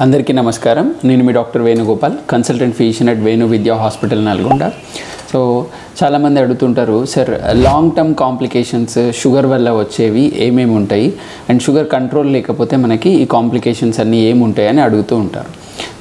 అందరికీ నమస్కారం. నేను మీ doctor Venugopal consultant physician at Venu Vidya hospital Nalgonda. So చాలామంది అడుగుతుంటారు sir long term complications sugar వల్ల వచ్చేవి ఏమేమి ఉంటాయి? అండ్ షుగర్ కంట్రోల్ లేకపోతే మనకి ఈ కాంప్లికేషన్స్ అన్నీ ఏముంటాయి? అని అడుగుతూ ఉంటారు.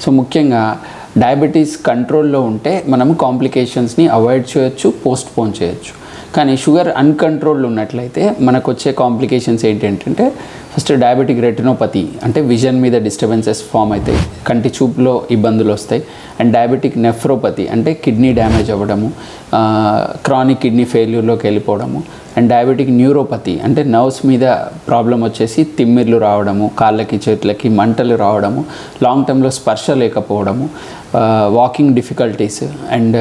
సో ముఖ్యంగా డయాబెటీస్ కంట్రోల్లో ఉంటే మనము కాంప్లికేషన్స్ని అవాయిడ్ చేయొచ్చు పోస్ట్ పోన్ చేయొచ్చు. కానీ షుగర్ అన్కంట్రోల్డ్ ఉన్నట్లయితే మనకు వచ్చే కాంప్లికేషన్స్ ఏంటంటే ఫస్ట్ డయాబెటిక్ రెటినోపతి అంటే విజన్ మీద డిస్టర్బెన్సెస్ ఫామ్ అవుతాయి కంటి చూపులో ఇబ్బందులు వస్తాయి. అండ్ డయాబెటిక్ నెఫ్రోపతి అంటే కిడ్నీ డ్యామేజ్ అవ్వడము క్రానిక్ కిడ్నీ ఫెయిల్యూర్లోకి వెళ్ళిపోవడము. అండ్ డయాబెటిక్ న్యూరోపతి అంటే నర్వ్స్ మీద ప్రాబ్లం వచ్చేసి తిమ్మిర్లు రావడము కాళ్ళకి చేతులకి మంటలు రావడము లాంగ్ టర్మ్లో స్పర్శ లేకపోవడము వాకింగ్ డిఫికల్టీస్ అండ్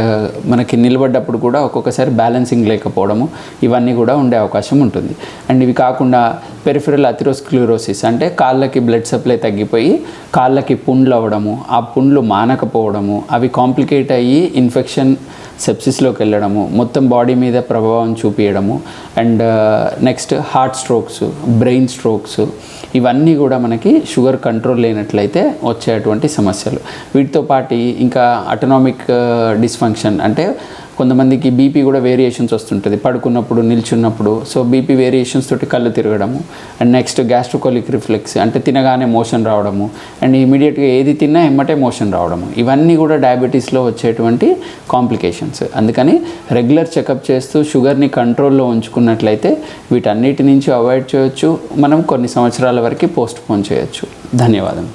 మనకి నిలబడ్డప్పుడు కూడా ఒక్కొక్కసారి బ్యాలెన్సింగ్ లేకపోవడము ఇవన్నీ కూడా ఉండే అవకాశం ఉంటుంది. అండ్ ఇవి కాకుండా పెరిఫెరల్ క్లూరోసిస్ అంటే కాళ్ళకి బ్లడ్ సప్లై తగ్గిపోయి కాళ్ళకి పుండ్లు అవ్వడము ఆ పుండ్లు మానకపోవడము అవి కాంప్లికేట్ అయ్యి ఇన్ఫెక్షన్ సెప్సిస్లోకి వెళ్ళడము మొత్తం బాడీ మీద ప్రభావం చూపించడము and next heart strokes brain strokes ఇవన్నీ కూడా మనకి షుగర్ కంట్రోల్ లేనట్లయితే వచ్చేటువంటి సమస్యలు. వీటితో పాటు ఇంకా అటనామిక్ డిస్ఫంక్షన్ uh, అంటే కొంతమందికి బీపీ కూడా వేరియేషన్స్ వస్తుంటుంది. పడుకున్నప్పుడు నిల్చున్నప్పుడు. సో బీపీ వేరియేషన్స్ తోటి కళ్ళు తిరగడము. అండ్ నెక్స్ట్ గ్యాస్ట్రోకోలిక్ రిఫ్లెక్స్ అంటే తినగానే మోషన్ రావడము. అండ్ ఇమీడియట్గా ఏది తిన్నా ఎమ్మటే మోషన్ రావడము. ఇవన్నీ కూడా డయాబెటీస్లో వచ్చేటువంటి కాంప్లికేషన్స్ అందుకని రెగ్యులర్ చెకప్ చేస్తూ షుగర్ని కంట్రోల్లో ఉంచుకున్నట్లయితే వీటన్నిటి నుంచి అవాయిడ్ చేయొచ్చు. మనం కొన్ని సంవత్సరాల వరకు పోస్ట్ పోన్ చేయొచ్చు. ధన్యవాదం